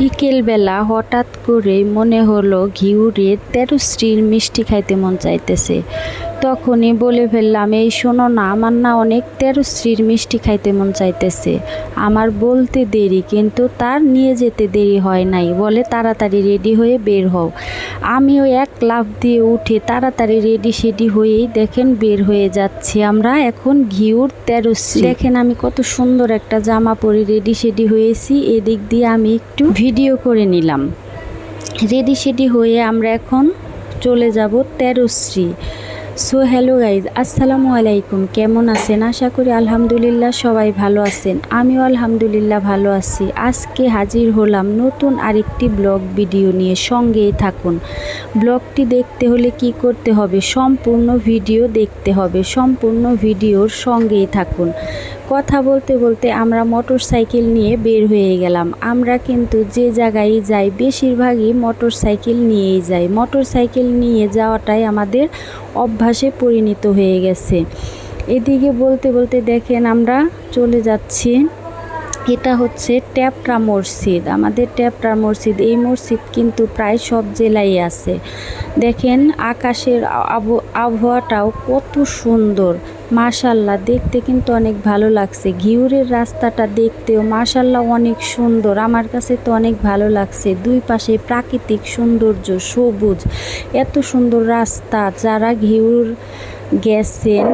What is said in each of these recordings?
বিকেলবেলা হঠাৎ করে মনে হলো ঘিউরে তেরো স্ত্রীর মিষ্টি খাইতে মন চাইতেছে। তখনই বলে ফেললাম এই শোনো না আমার না অনেক তেরো স্ত্রীর মিষ্টি খাইতে মন চাইতেছে। আমার বলতে দেরি কিন্তু তার নিয়ে যেতে দেরি হয় নাই। বলে তাড়াতাড়ি রেডি হয়ে বের হও। আমিও এক লাফ দিয়ে উঠে তাড়াতাড়ি রেডি সেডি হয়েই দেখেন বের হয়ে যাচ্ছি আমরা এখন ঘিউর তেরো শ্রী দেখেন আমি কত সুন্দর একটা জামা পরে রেডি সেডি হয়েছি। এদিক দিয়ে আমি একটু ভিডিও করে নিলাম। রেডি সেডি হয়ে আমরা এখন চলে যাব তেরোশ্রী সো হ্যালো গাইজ, আসসালামু আলাইকুম। কেমন আছেন? আশা করি আলহামদুলিল্লাহ সবাই ভালো আছেন। আমিও আলহামদুলিল্লাহ ভালো আছি। আজকে হাজির হলাম নতুন আরেকটি ব্লগ ভিডিও নিয়ে। সঙ্গেই থাকুন। ব্লগটি দেখতে হলে কি করতে হবে? সম্পূর্ণ ভিডিও দেখতে হবে। সম্পূর্ণ ভিডিওর সঙ্গেই থাকুন। কথা বলতে বলতে আমরা মোটর সাইকেল নিয়ে বের হয়ে গেলাম। আমরা কিন্তু যে জায়গায় যাই, বেশিরভাগই মোটর সাইকেল নিয়েই যাই। মোটর সাইকেল নিয়ে যাওয়াটাই আমাদের অভ্যাসে পরিণত হয়ে গেছে। এদিকে বলতে বলতে দেখেন আমরা চলে যাচ্ছি। এটা হচ্ছে ট্যাপরা মসজিদ। আমাদের ট্যাপরা মসজিদ, এই মসজিদ কিন্তু প্রায় সব জেলায় আছে। দেখেন আকাশের আবহাওয়াটাও কত সুন্দর। মাশাল্লাহ, দেখতে কিন্তু অনেক ভালো লাগছে। ঘিউরের রাস্তাটা দেখতেও মাশাল্লাহ অনেক সুন্দর। আমার কাছে তো অনেক ভালো লাগছে। দুই পাশে প্রাকৃতিক সৌন্দর্য সবুজ। এত সুন্দর রাস্তা, যারা ঘিউর গেছেন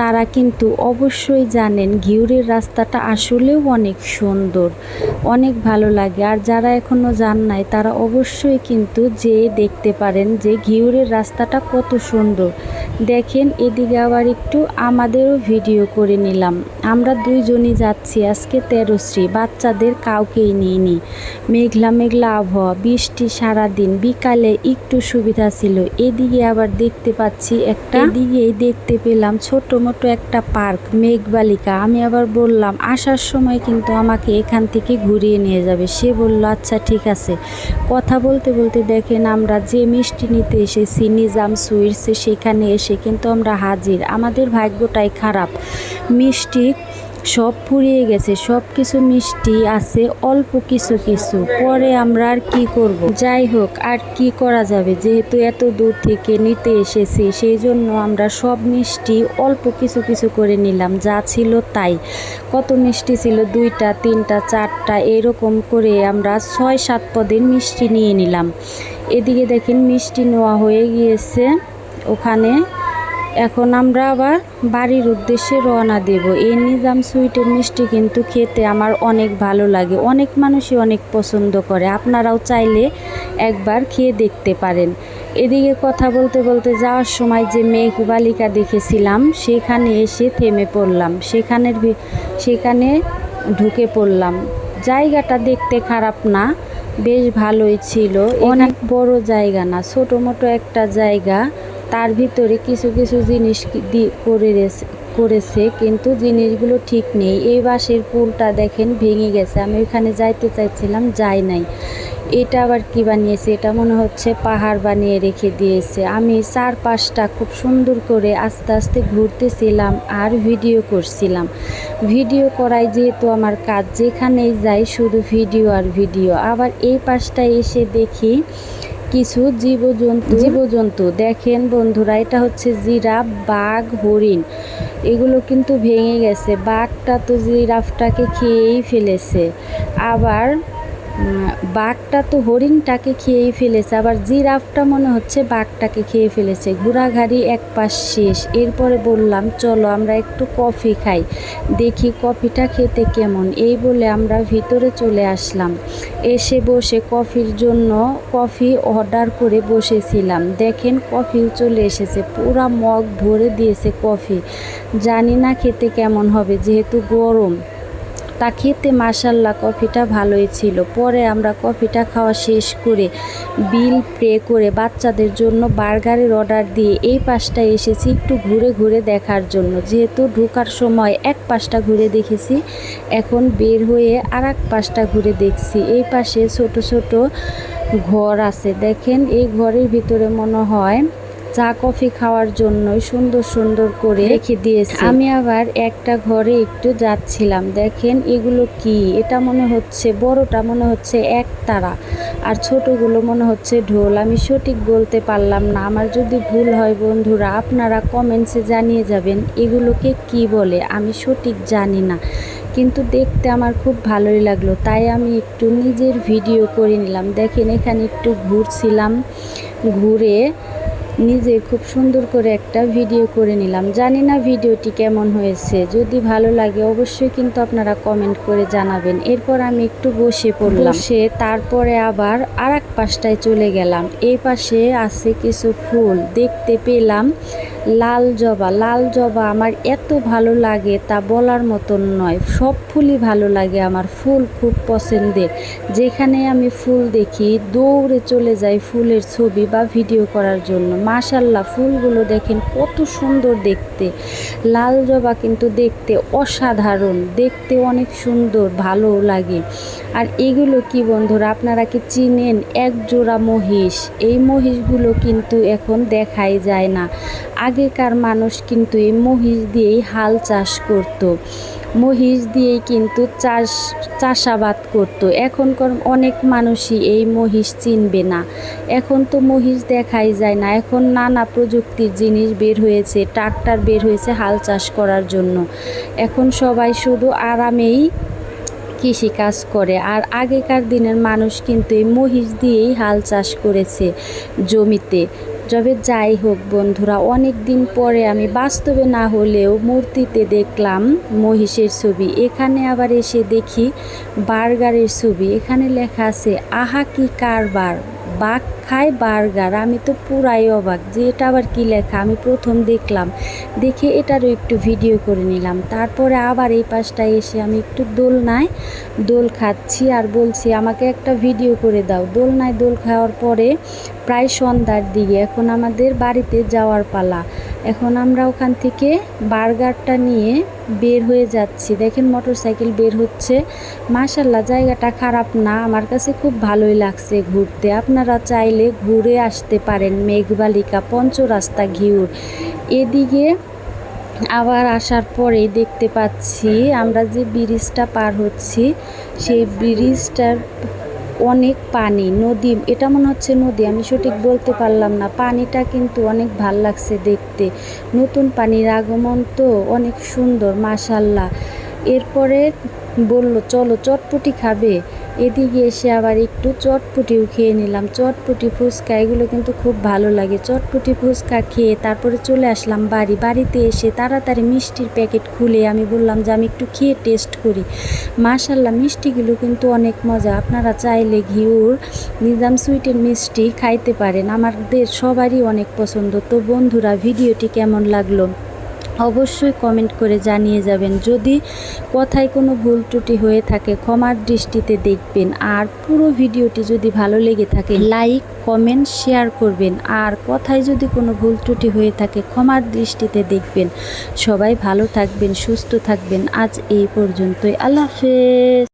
তারা কিন্তু অবশ্যই জানেন ঘিউরের রাস্তাটা আসলেও অনেক সুন্দর অনেক ভালো লাগে। আর যারা এখনও যান নাই তারা অবশ্যই কিন্তু যেয়ে দেখতে পারেন যে ঘিউরের রাস্তাটা কত সুন্দর। দেখেন এদিকে আবার একটু আমাদেরও ভিডিও করে নিলাম। আমরা দুইজনই যাচ্ছি আজকে তেরোশ্রী বাচ্চাদের কাউকেই নিইনি। মেঘলা মেঘলা আবহাওয়া বৃষ্টি সারাদিন বিকালে একটু সুবিধা ছিল। এদিকে আবার দেখতে পাচ্ছি একটা এদিকেই দেখতে পেলাম ছোট মোটো একটা পার্ক, মেঘবালিকা। আমি আবার বললাম, আসার সময় কিন্তু আমাকে এখান থেকে ঘুরিয়ে নিয়ে যাবে। সে বলল আচ্ছা ঠিক আছে। কথা বলতে বলতে দেখেন আমরা যে মিষ্টি নিতে এসেছি, নিজাম সুইটসে সেখানে এসে কিন্তু আমরা হাজির। আমাদের ভাগ্যটাই খারাপ। মিষ্টি সব ফুরিয়ে গেছে, সব কিছু মিষ্টি আছে, অল্প কিছু কিছু। পরে আমরা আর কি করব? যাই হোক, আর কি করা যাবে? যেহেতু এত দূর থেকে নিতে এসেছি, সেই জন্য আমরা সব মিষ্টি অল্প কিছু কিছু করে নিলাম, যা ছিল তাই। কত মিষ্টি ছিল? দুইটা, তিনটা, চারটা, এরকম করে আমরা ছয়, সাত পদের মিষ্টি নিয়ে নিলাম। এদিকে দেখেন মিষ্টি নেওয়া হয়ে গিয়েছে, ওখানে এখন আমরা আবার বাড়ির উদ্দেশ্যে রওনা দেব। এই নিজাম সুইটের মিষ্টি কিন্তু খেতে আমার অনেক ভালো লাগে। অনেক মানুষই অনেক পছন্দ করে। আপনারাও চাইলে একবার খেয়ে দেখতে পারেন। এদিকে কথা বলতে বলতে যাওয়ার সময় যে মেঘ বালিকা দেখেছিলাম সেখানে এসে থেমে পড়লাম। সেখানের সেখানে ঢুকে পড়লাম। জায়গাটা দেখতে খারাপ না বেশ ভালোই ছিল। অনেক বড় জায়গা না ছোটো মোটো একটা জায়গা। তার ভিতরে কিছু কিছু জিনিস করে রেছে- করেছে, কিন্তু জিনিসগুলো ঠিক নেই। এই বাঁশের পুলটা দেখেন ভেঙে গেছে। আমি ওইখানে যাইতে চাইছিলাম, যাই নাই। এটা আবার কি বানিয়েছে? এটা মনে হচ্ছে পাহাড় বানিয়ে রেখে দিয়েছে। আমি চার পাঁচটা খুব সুন্দর করে আস্তে আস্তে ঘুরতেছিলাম আর ভিডিও করছিলাম। ভিডিও করাই যেহেতু আমার কাজ, যেখানেই যাই শুধু ভিডিও আর ভিডিও। আবার এই পাশটা এসে দেখি কিছু জীবজন্তু জীবজন্তু। দেখেন বন্ধুরা, এটা হচ্ছে জিরাফ, বাঘ, হরিণ। এগুলো কিন্তু ভেঙে গেছে। বাঘটা তো জিরাফটাকে খেয়েই ফেলেছে। আবার বাঘটা তো হরিণটাকে খেয়েই ফেলেছে, আবার জিরাফটা মনে হচ্ছে বাঘটাকে খেয়ে ফেলেছে। ঘোরাঘাড়ি এক পাশ শেষ। এরপরে বললাম, চলো আমরা একটু কফি খাই, দেখি কফিটা খেতে কেমন। এই বলে আমরা ভিতরে চলে আসলাম। এসে বসে কফির জন্য কফি অর্ডার করে বসেছিলাম। দেখেন, কফিও চলে এসেছে, পুরা মগ ভরে দিয়েছে কফি। জানি না খেতে কেমন হবে, যেহেতু গরম। তা খেতে মাসাল্লাহ কফিটা ভালোই ছিল। পরে আমরা কফিটা খাওয়া শেষ করে বিল পে করে বাচ্চাদের জন্য বার্গারের অর্ডার দিয়ে এই পাশটা এসেছি একটু ঘুরে ঘুরে দেখার জন্য। যেহেতু ঢোকার সময় এক পাশটা ঘুরে দেখেছি, এখন বের হয়ে আর এক পাশটা ঘুরে দেখছি। এই পাশে ছোট ছোট ঘর আছে। দেখেন এই ঘরের ভিতরে মনে হয় চা কফি খাওয়ার জন্য সুন্দর সুন্দর করে রেখে দিয়েছে। আমি আবার একটা ঘরে একটু যাচ্ছিলাম। দেখেন এগুলো কি? এটা মনে হচ্ছে বড়টা মনে হচ্ছে এক তারা। আর ছোটগুলো মনে হচ্ছে ঢোল। আমি সঠিক বলতে পারলাম না। আমার যদি ভুল হয় বন্ধুরা আপনারা কমেন্টসে জানিয়ে যাবেন এগুলোকে কি বলে। আমি সঠিক জানি না। কিন্তু দেখতে আমার খুব ভালোই লাগল। তাই আমি একটু নিজের ভিডিও করে নিলাম। দেখেন এখানে একটু ঘুরছিলাম। ঘুরে নিজে খুব সুন্দর করে একটা ভিডিও করে নিলাম। জানি না ভিডিওটি কেমন হয়েছে। যদি ভালো লাগে অবশ্যই কিন্তু আপনারা কমেন্ট করে জানাবেন। এরপর আমি একটু বসে পড়লাম। সে তারপরে আবার আর পাশটায় চলে গেলাম। এই পাশে আছে কিছু ফুল। দেখতে পেলাম লাল জবা লাল জবা আমার এত ভালো লাগে তা বলার মতন নয়। সব ফুলই ভালো লাগে আমার, ফুল খুব পছন্দের। যেখানে আমি ফুল দেখি, দৌড়ে চলে যাই ফুলের ছবি বা ভিডিও করার জন্য। মাশাল্লাহ ফুলগুলো দেখেন কত সুন্দর দেখতে। লাল জবা কিন্তু দেখতে অসাধারণ, দেখতে অনেক সুন্দর ভালো লাগে। আর এগুলো কি বন্ধুরা, আপনারা কি চিনেন? এক জোড়া মহিষ। এই মহিষগুলো কিন্তু এখন দেখাই যায় না। আগেকার মানুষ কিন্তু এই মহিষ দিয়েই হাল চাষ করতো। মহিষ দিয়েই কিন্তু চাষ, চাষাবাদ করতো। এখনকার অনেক মানুষই এই মহিষ চিনবে না। এখন তো মহিষ দেখাই যায় না। এখন নানা প্রযুক্তির জিনিস বের হয়েছে, ট্রাক্টর বের হয়েছে হাল চাষ করার জন্য। এখন সবাই শুধু আরামেই কৃষি কাজ করে। আর আগেকার দিনের মানুষ কিন্তু এই মহিষ দিয়েই হাল চাষ করেছে জমিতে। তবে যাই হোক বন্ধুরা অনেক দিন পরে আমি বাস্তবে না হলেও মূর্তিতে দেখলাম মহিষের ছবি। এখানে আবার এসে দেখি বার্গারের ছবি। এখানে লেখা আছে, আহা, কি কারবার! বাঘ খায় বার্গার, আমি তো পুরাই অবাক যে এটা আবার কী লেখা, আমি প্রথম দেখলাম। দেখে এটারও একটু ভিডিও করে নিলাম। তারপরে আবার এই পাশটায় এসে আমি একটু দোলনায় দোল খাচ্ছি আর বলছি, আমাকে একটা ভিডিও করে দাও। দোলনায় দোল খাওয়ার পরে প্রায় সন্ধ্যার দিকে এখন আমাদের বাড়িতে যাওয়ার পালা। এখন আমরা ওখান থেকে বার্গারটা নিয়ে বের হয়ে যাচ্ছি। দেখেন মোটর সাইকেল বের হচ্ছে। মাশাল্লাহ জায়গাটা খারাপ না। আমার কাছে খুব ভালোই লাগছে ঘুরতে। আপনারা চাইলে ঘুরে আসতে পারেন মেঘবালিকা পঞ্চরাস্তা ঘিউর। এদিকে আবার আসার পরে দেখতে পাচ্ছি আমরা যে ব্রিজটা পার হচ্ছি, সেই ব্রিজটার অনেক পানি, নদী, এটা মনে হচ্ছে নদী, আমি সঠিক বলতে পারলাম না। পানিটা কিন্তু অনেক ভালো লাগছে দেখতে। নতুন পানির আগমন তো অনেক সুন্দর, মাশাল্লাহ। এরপরে বলল, চলো চটপটি খাবে। এদিকে এসে আবার একটু চটপটিও খেয়ে নিলাম। চটপটি ফুচকা, এগুলো কিন্তু খুব ভালো লাগে। চটপটি ফুচকা খেয়ে তারপরে চলে আসলাম বাড়ি। বাড়িতে এসে তাড়াতাড়ি মিষ্টির প্যাকেট খুলে আমি বললাম যে আমি একটু খেয়ে টেস্ট করি। মাশাল্লাহ মিষ্টিগুলো কিন্তু অনেক মজা। আপনারা চাইলে ঘিউর, নিজাম সুইটের মিষ্টি খাইতে পারেন। আমাদের সবারই অনেক পছন্দ। তো বন্ধুরা, ভিডিওটি কেমন লাগল? অবশ্যই কমেন্ট করে জানিয়ে যাবেন। যদি কথায় কোনো ভুল ত্রুটি হয়ে থাকে, ক্ষমার দৃষ্টিতে দেখবেন। আর পুরো ভিডিওটি যদি ভালো লেগে থাকে লাইক কমেন্ট শেয়ার করবেন। আর কথায় যদি কোনো ভুল ত্রুটি হয়ে থাকে, ক্ষমার দৃষ্টিতে দেখবেন। সবাই ভালো থাকবেন, সুস্থ থাকবেন। আজ এই পর্যন্তই। আল্লাহ হাফেজ।